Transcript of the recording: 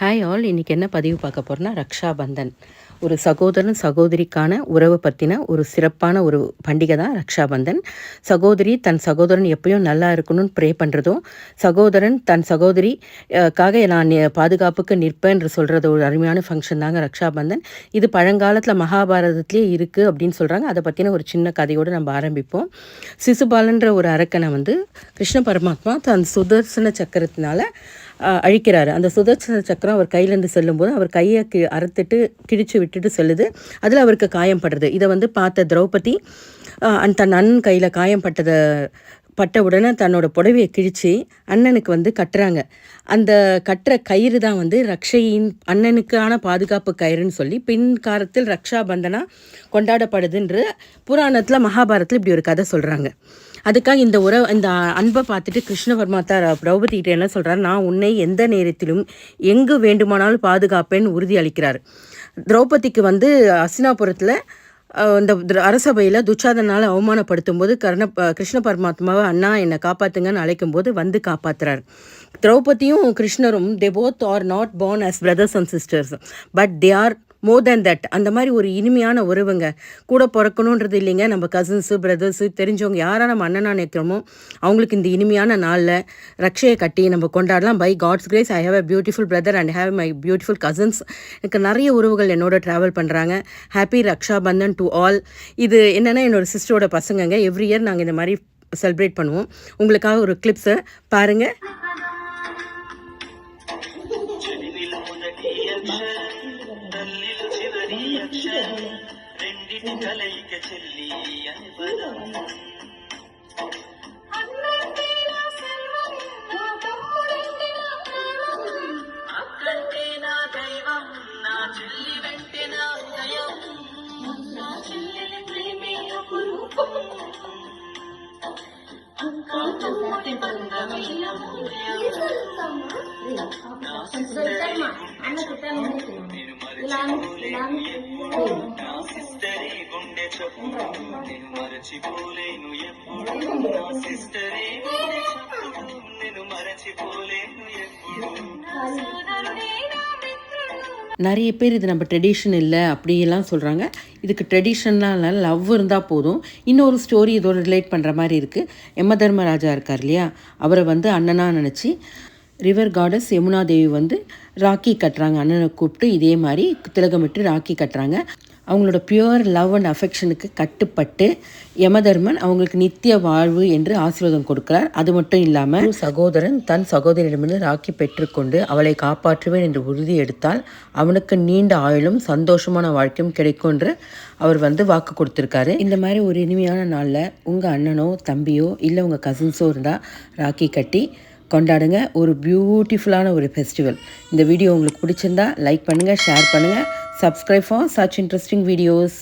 Hi all இன்றைக்கி என்ன பதிவு பார்க்க போகிறோன்னா ரக்ஷாபந்தன். ஒரு சகோதரன் சகோதரிக்கான உறவு பற்றின ஒரு சிறப்பான ஒரு பண்டிகை தான் ரக்ஷாபந்தன். சகோதரி தன் சகோதரன் எப்பயும் நல்லா இருக்கணும்னு ப்ரே பண்ணுறதும் சகோதரன் தன் சகோதரி காக நான் பாதுகாப்புக்கு பாதுகாப்புக்கு என்று சொல்கிறது ஒரு அருமையான ஃபங்க்ஷன் தாங்க ரக்ஷாபந்தன். இது பழங்காலத்தில் மகாபாரதத்திலே இருக்குது அப்படின்னு சொல்கிறாங்க அதை பற்றின ஒரு சின்ன கதையோடு நம்ம ஆரம்பிப்போம். சிசுபாலன்ற ஒரு அரக்கனை வந்து கிருஷ்ண பரமாத்மா தன் சுதர்சன சக்கரத்தினால அழிக்கிறாரு. அந்த சுதர்சன சக்கரம் அவர் கையிலேருந்து செல்லும்போது அவர் கையை கி அறுத்துட்டு கிழிச்சு விட்டுட்டு செல்லுது. அதில் அவருக்கு காயம் படுறது. இதை வந்து பார்த்த திரௌபதி அண்ட் தன் அண்ணன் கையில் காயம் பட்டதை பட்ட உடனே தன்னோட புடவையை கிழித்து அண்ணனுக்கு வந்து கட்டுறாங்க. அந்த கட்டுற கயிறு தான் வந்து ரக்ஷையின் அண்ணனுக்கான பாதுகாப்பு கயிறுன்னு சொல்லி பின்காலத்தில் ரக்ஷா பந்தனா கொண்டாடப்படுதுன்ற புராணத்தில் மகாபாரத்தில் இப்படி ஒரு கதை சொல்கிறாங்க அதுக்காக இந்த உறவு இந்த அன்பை பார்த்துட்டு கிருஷ்ண பரமாத்தா திரௌபதி கிட்ட என்ன சொல்கிறார் நான் உன்னை எந்த நேரத்திலும் எங்கு வேண்டுமானாலும் பாதுகாப்பேன்னு உறுதி அளிக்கிறார். திரௌபதிக்கு வந்து அசினாபுரத்தில் இந்த அரசபையில் துச்சாதனால் அவமானப்படுத்தும் போது கர்ண கிருஷ்ண பரமாத்மாவை அண்ணா என்னை காப்பாத்துங்கன்னு அழைக்கும் போது வந்து காப்பாத்துறாரு. திரௌபதியும் கிருஷ்ணரும் they both are not born as brothers and sisters but they are more than that அந்த மாதிரி ஒரு இனிமையான உறவுங்க கூட பிறக்கணுன்றது இல்லைங்க. நம்ம கசின்ஸு பிரதர்ஸு தெரிஞ்சவங்க யாராக நம்ம அண்ணனா நினைக்கிறோமோ அவங்களுக்கு இந்த இனிமையான நாளில் ரக்ஷையை கட்டி நம்ம கொண்டாடலாம். By God's grace I have a beautiful brother and have my beautiful cousins எனக்கு நிறைய உறவுகள் என்னோட ட்ராவல் பண்ணுறாங்க happy Raksha Bandhan to all இது என்னென்னா என்னோட சிஸ்டரோட பசங்கங்க. எவ்ரி இயர் நாங்கள் இந்த மாதிரி செலிப்ரேட் பண்ணுவோம். உங்களுக்காக ஒரு கிளிப்ஸை பாருங்கள் నిలిచిన నీ అక్షరం. రెండిటి కలయిక చెల్లి అని పదం. అక్కంటే నా దైవం నా చెల్లి వెంటే నా హృదయం నా చెల్లెలి ప్రేమే ఒక నేను నా సిస్టరే గుండె చప్పుడు నేను మరచిపోలేను ఎప్పుడు నా సిస్టరే గుండె చప్పుడు నేను మరచిపోలేను ఎప్పుడు நிறைய பேர் இது நம்ம ட்ரெடிஷன் இல்லை அப்படியெல்லாம் சொல்கிறாங்க இதுக்கு ட்ரெடிஷன்லாம் இல்லை லவ் இருந்தால் போதும் இன்னொரு ஸ்டோரி இதோட ரிலேட் பண்ணுற மாதிரி இருக்குது யம தர்மராஜா இருக்கார் இல்லையா அவரை வந்து அண்ணனாக நினச்சி ரிவர் காடஸ் யமுனா தேவி வந்து ராக்கி கட்டுறாங்க. அண்ணனை கூப்பிட்டு இதே மாதிரி திலகமிட்டு ராக்கி கட்டுறாங்க. அவங்களோட பியூர் லவ் அண்ட் அஃபெக்ஷனுக்கு கட்டுப்பட்டு யமதர்மன் அவங்களுக்கு நித்திய வாழ்வு என்று ஆசீர்வாதம் கொடுக்கிறார். அது மட்டும் இல்லாமல் சகோதரன் தன் சகோதரியிடமிருந்து ராக்கி பெற்றுக்கொண்டு அவளை காப்பாற்றுவேன் என்று உறுதி எடுத்தால் அவனுக்கு நீண்ட ஆயுளும் சந்தோஷமான வாழ்க்கையும் கிடைக்கும் என்று அவர் வந்து வாக்கு கொடுத்துருக்காரு. இந்த மாதிரி ஒரு இனிமையான நாளில் உங்கள் அண்ணனோ தம்பியோ இல்லை உங்கள் கசின்ஸோ இருந்தால் ராக்கி கட்டி கொண்டாடுங்க. ஒரு பியூட்டிஃபுல்லான ஒரு ஃபெஸ்டிவல் இந்த வீடியோ உங்களுக்கு பிடிச்சிருந்தா லைக் பண்ணுங்கள் ஷேர் பண்ணுங்கள் subscribe for such interesting videos